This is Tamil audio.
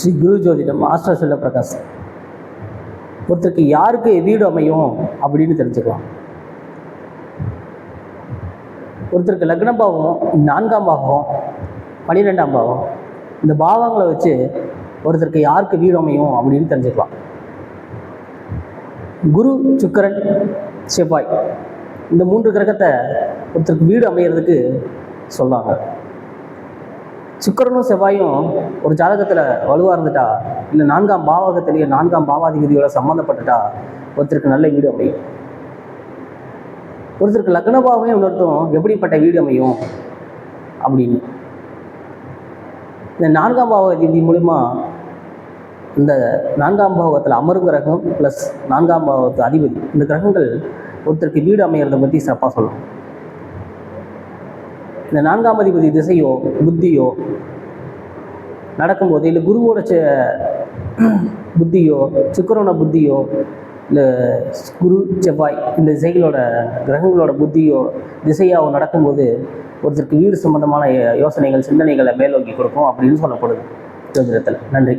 ஸ்ரீ குரு ஜோதிடம் ஆஸ்ட்ரா செல்ல பிரகாஷ் ஒருத்தருக்கு யாருக்கு வீடு அமையும் அப்படின்னு தெரிஞ்சுக்கலாம். ஒருத்தருக்கு லக்ன பாவம் நான்காம் பாவம் பன்னிரெண்டாம் பாவம் இந்த பாவங்களை வச்சு ஒருத்தருக்கு யாருக்கு வீடு அமையும் அப்படின்னு தெரிஞ்சுக்கலாம். குரு சுக்கரன் செவ்வாய் இந்த மூன்று கிரகத்தை ஒருத்தருக்கு வீடு அமையிறதுக்கு சொல்லாங்க சுக்கரனும் செவ்வாயும் ஒரு ஜாதகத்தில் வலுவாக இருந்துட்டா இல்லை நான்காம் பாவகத்திலேயே நான்காம் பாவாதிபதியோட சம்மந்தப்பட்டுட்டா ஒருத்தருக்கு நல்ல வீடு அமையும். ஒருத்தருக்கு லக்ன பாவமே உணர்த்தும் எப்படிப்பட்ட வீடு அமையும்? அப்படின்னு. இந்த நான்காம் பாவாதிபதி மூலிமா இந்த நான்காம் பாவகத்தில் அமரும் கிரகம் ப்ளஸ் நான்காம் பாவத்து அதிபதி இந்த கிரகங்கள் ஒருத்தருக்கு வீடு அமையிறத பற்றி சிறப்பாக சொல்லணும். இந்த நான்காம் அதிபதி திசையோ புத்தியோ நடக்கும்போது இல்லை குருவோட செ- புத்தியோ சுக்கரோட புத்தியோ இல்லை குரு செவ்வாய் இந்த திசைகளோட கிரகங்களோட புத்தியோ திசையாவோ நடக்கும்போது ஒருத்தருக்கு வீடு சம்பந்தமான யோசனைகள் சிந்தனைகளை மேலோங்கி கொடுக்கும் அப்படின்னு சொல்லப்படுது. ஜோதிடத்தில். நன்றி.